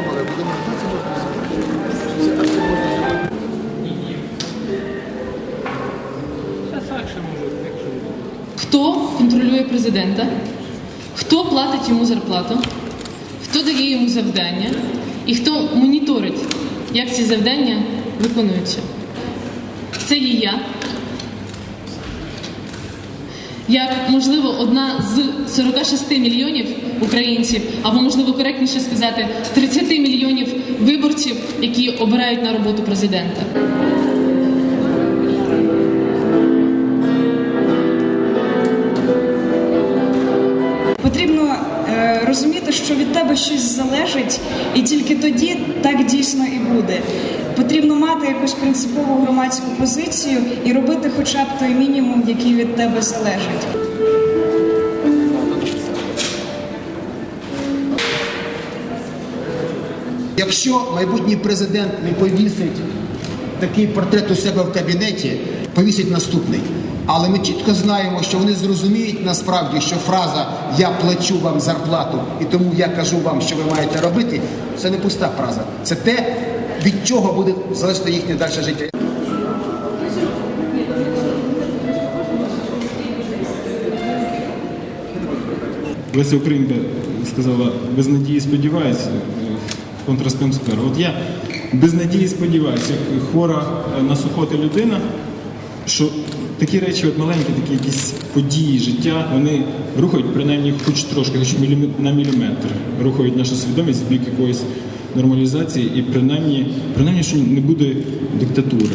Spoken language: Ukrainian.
ви думали, що це можна зробити? Це так це можна зробити? Хто контролює президента, хто платить йому зарплату, хто дає йому завдання і хто моніторить, як ці завдання виконуються. Це є я. Як, можливо, одна з 46 мільйонів українців, або, можливо, коректніше сказати, 30 мільйонів виборців, які обирають на роботу президента. Що від тебе щось залежить, і тільки тоді так дійсно і буде. Потрібно мати якусь принципову громадську позицію і робити хоча б той мінімум, який від тебе залежить. Якщо майбутній президент не повісить такий портрет у себе в кабінеті, повісить наступний. Але ми чітко знаємо, що вони зрозуміють насправді, що фраза Я плачу вам зарплату і тому я кажу вам, що ви маєте робити, це не пуста фраза. Це те, від чого буде залежати їхнє далі життя. Леся Українка сказала, без надії сподіваюся, контраспем. От я без надії сподіваюся, хвора е, на сухоти людина, що такі речі, от маленькі, такі якісь події, життя, вони рухають принаймні хоч трошки, хоч на міліметр, рухають нашу свідомість в бік якоїсь нормалізації і принаймні, принаймні, що не буде диктатури.